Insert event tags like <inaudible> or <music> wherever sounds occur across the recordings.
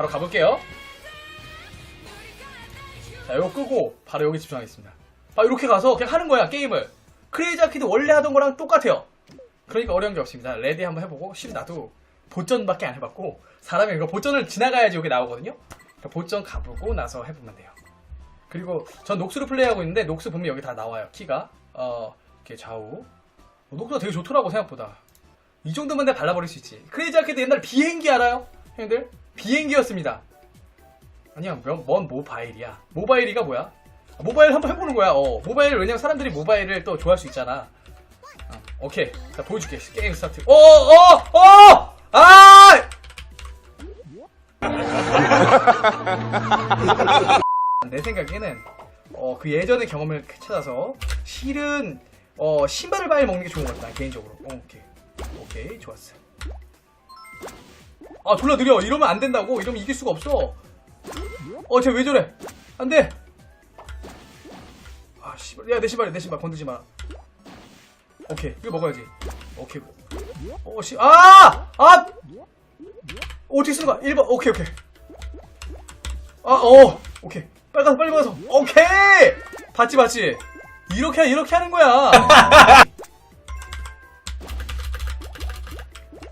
바로 가볼게요. 자, 이거 끄고 바로 여기 집중하겠습니다. 아, 이렇게 가서 그냥 하는 거야, 게임을. 크레이지 아키드 원래 하던 거랑 똑같아요. 그러니까 어려운 게 없습니다. 레디 한번 해보고, 실 나도 보전밖에 안 해봤고, 사람이 이거 보전을 지나가야지 여기 나오거든요? 그러니까 보전 가보고 나서 해보면 돼요. 그리고 전 녹스로 플레이하고 있는데, 녹스 보면 여기 다 나와요, 키가. 어, 이렇게 좌우. 어, 녹스가 되게 좋더라고, 생각보다. 이 정도면 내가 발라버릴 수 있지. 크레이지 아키드 옛날 비행기 알아요? 형님들? 비행기였습니다. 아니야, 뭔, 뭔 모바일이야. 모바일이가 뭐야? 아, 모바일 한번 해보는 거야. 어, 모바일, 왜냐면 사람들이 모바일을 또 좋아할 수 있잖아. 어, 오케이. 자, 보여줄게. 게임 스타트. 어, 어, 어! 아! <laughs> 내 생각에는, 어, 그 예전의 경험을 찾아서, 실은, 어, 신발을 빨리 먹는 게 좋은 것 같다, 개인적으로. 어, 오케이. 오케이, 좋았어. 아, 졸라 느려. 이러면 안 된다고. 이러면 이길 수가 없어. 어, 쟤 왜 저래? 안 돼! 아, 씨발. 야, 내 신발이야, 내 신발. 건드지 마라. 오케이. 이거 먹어야지. 오케이. 어, 씨. 아! 아! 어떻게 쓰는 거야? 1번. 오케이, 오케이. 아, 어. 오케이. 빨리 가서, 빨리 가서. 오케이! 봤지, 봤지? 이렇게, 이렇게 하는 거야.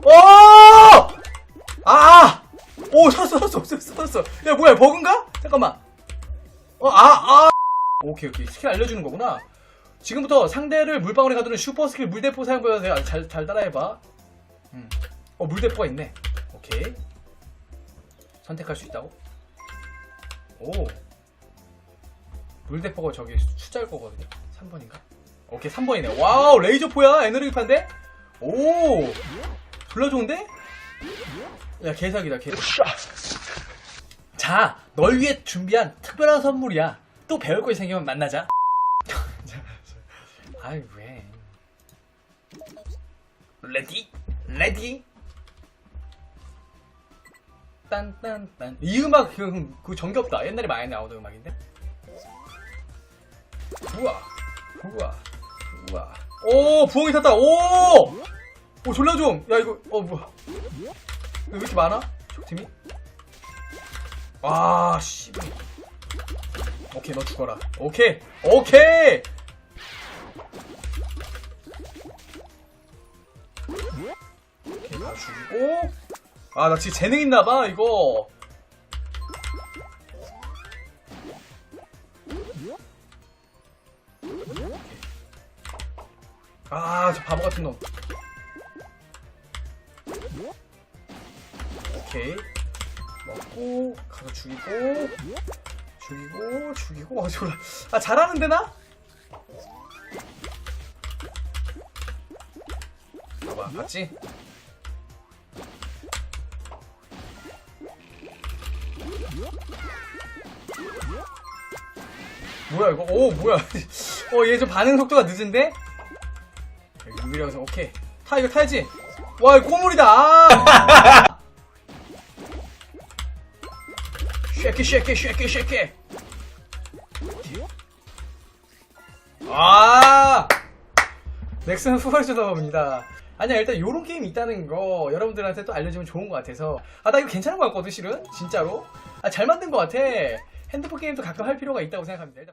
오! <laughs> 어, 아, 아! 오케이, 오케이. 스킬 알려주는 거구나. 지금부터 상대를 물방울에 가두는 슈퍼 스킬 물대포 사용 보여주세요. 잘, 잘 따라해봐. 음. 어, 물대포가 있네. 오케이. 선택할 수 있다고? 오. 물대포가 저기 숫자일 거거든요. 3번인가? 오케이, 3번이네. 와우, 레이저포야? 에너지판데? 오! 졸라 좋은데? 야, 개사기다, 개. 자, 널 위해 준비한 특별한 선물이야. 또 배울 거 생기면 만나자. <laughs> 아이, 왜. 레디? 레디? 딴딴딴. 이 음악, 그, 그 정겹다. 옛날에 많이 나오던 음악인데? 우와. 우와. 우와. 오, 부엉이 탔다. 오! 오, 졸라 좀. 야, 이거, 어, 뭐야. 왜 이렇게 많아? 팀이? 아, 씨. 오케이, 너 죽어라. 오케이, 오케이! 오케이, 다 죽이고. 아, 나 진짜 재능 있나봐, 이거. 아, 저 바보 같은 놈. 오케이. 먹고, 가서 죽이고, 죽이고, 죽이고, 아, 졸라. 아, 잘하는데, 나? 봐봐, 봤지? 뭐야, 이거? 오, 뭐야. <laughs> 어, 얘 좀 반응 속도가 늦은데? 유미라서 오케이. 타, 이거 타야지. 와, 이거 꼬물이다. 아! <laughs> 쉐키 쉐키 쉐키 쉐키. 아! 넥슨 후발 쳐다봅니다. 아니야 일단 요런 게임 있다는 거 여러분들한테 또 알려주면 좋은 것 같아서. 아 나 이거 괜찮은 것 같거든 실은? 진짜로? 아 잘 만든 것 같아. 핸드폰 게임도 가끔 할 필요가 있다고 생각합니다